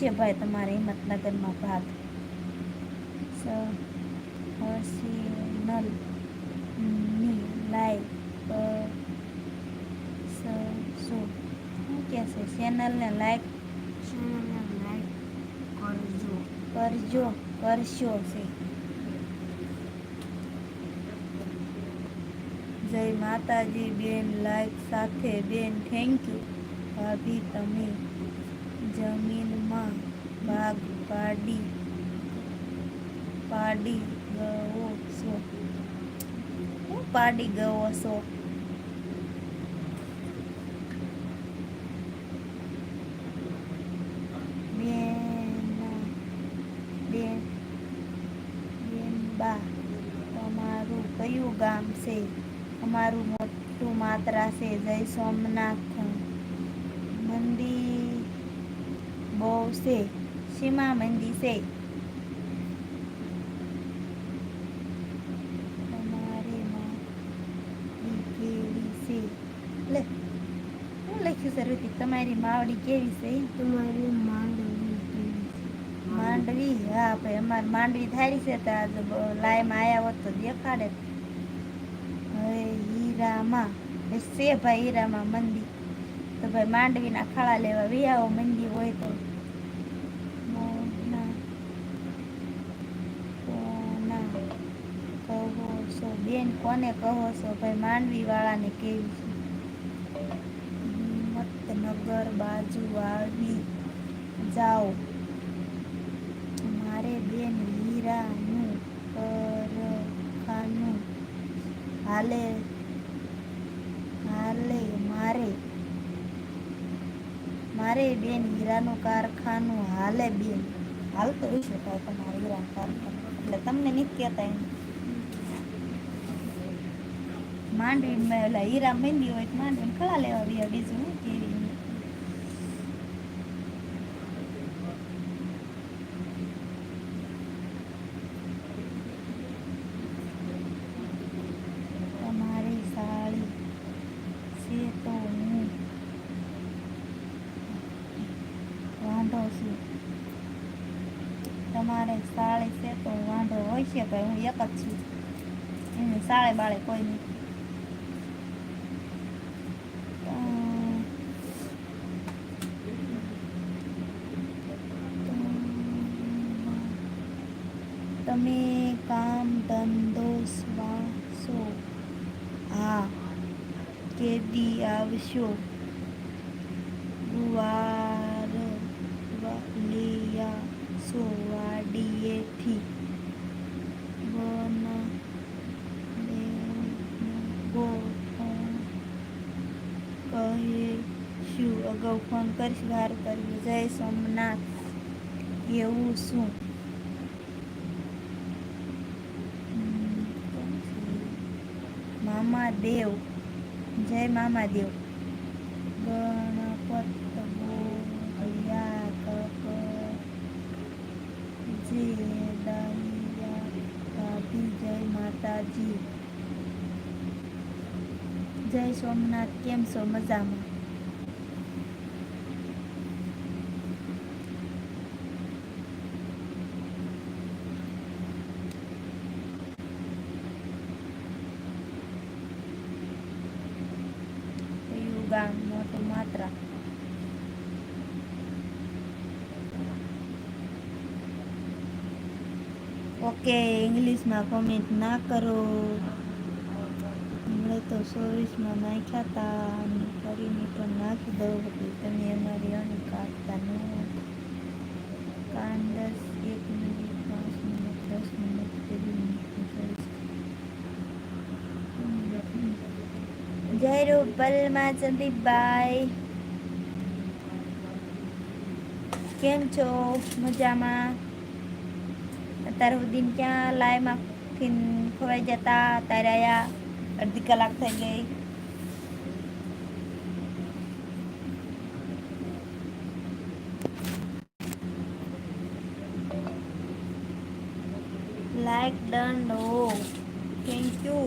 આવશે ભાઈ તમારે હિંમતનગરમાં ભાગ. સ હસીનલની લાઈક શું શું છે ચેનલને લાઈક ચેનલને લાઈક કરજો. કરજો કરશો છે. જય માતાજી બેન લાઈક સાથે બેન થેન્ક યુ ભાભી તમે ભાગ પાડી પાડી ગયો છો. હું પાડી ગયો છો? તમારું કયું ગામ છે? અમારું મોટું માત્રા છે જય સોમનાથ. મંદિર બહુ છે. સીમા મંદિર છે લખ્યું છે ઋતિક તમારી માવડી કેવી છે તમારી માંડવી? માંડવી હા ભાઈ અમારે માંડવી થારી છે તો આજ લાઈમાં આવ્યા હોત તો દેખાડે હવે હીરામાં છે ભાઈ હીરામાં મંદી તો ભાઈ માંડવીના ખાડા લેવા વ્યાઓ મંદી હોય તો બેન, કોને કહો છો? ભાઈ માંડવી વાળાને કેવી છે? હિંમતનગર બાજુ આવી જાઓ. મારે બેન હીરાનું કારખાનું હાલે હાલે મારે. મારે બેન હીરાનું કારખાનું હાલે બેન. હાલ તો વિશે કાંઈ તમારે હીરાનું કારખાનું. એટલે તમને નથી કહેતા એમ? માંડવી ઓલા હીરા મહેંદી હોય તો માંડવીને ખળા લેવા ગયા બીજું શું કેવી તમારી સાળી છે તો વાંધો હોય છે ભાઈ હું એક જ છું. એને સાડે બાળે કોઈ નહીં. તમે કામ ધંધો શ્વાસો હા, કેદી આવશો? ગુવાર વાલિયા સોવાડીએથી. વન કહે શું અગાઉ ફોન કરીશ, વાર કર્યો જય સોમનાથ. એવું શું? મામા દેવ જય મામાદેવ. ગણપત જય માતાજી. જય સોમનાથ કેમ છો મજામાં કયું ગામ મોટું માત્રા ઓકે, ઇંગ્લિશમાં કોમેન્ટ ના કરો. હમણાં તો ચોવીસમાં નાખ્યા હતા અને ફરીને પણ નાખી દઉં એટલે તમે અમારી અણી કાઢતા ન કાન દસ, એક મિનિટ, પાંચ મિનિટ, દસ મિનિટ ત્રીસ મિનિટ જય રૂપલમાં સંદીપભાઈ. કેમ છો? મજામાં? અત્યાર સુધી ક્યાં લાઈમાં ખોવાઈ જતા તૈરાયા અડધી કલાક થઈ ગઈ like done oh thank you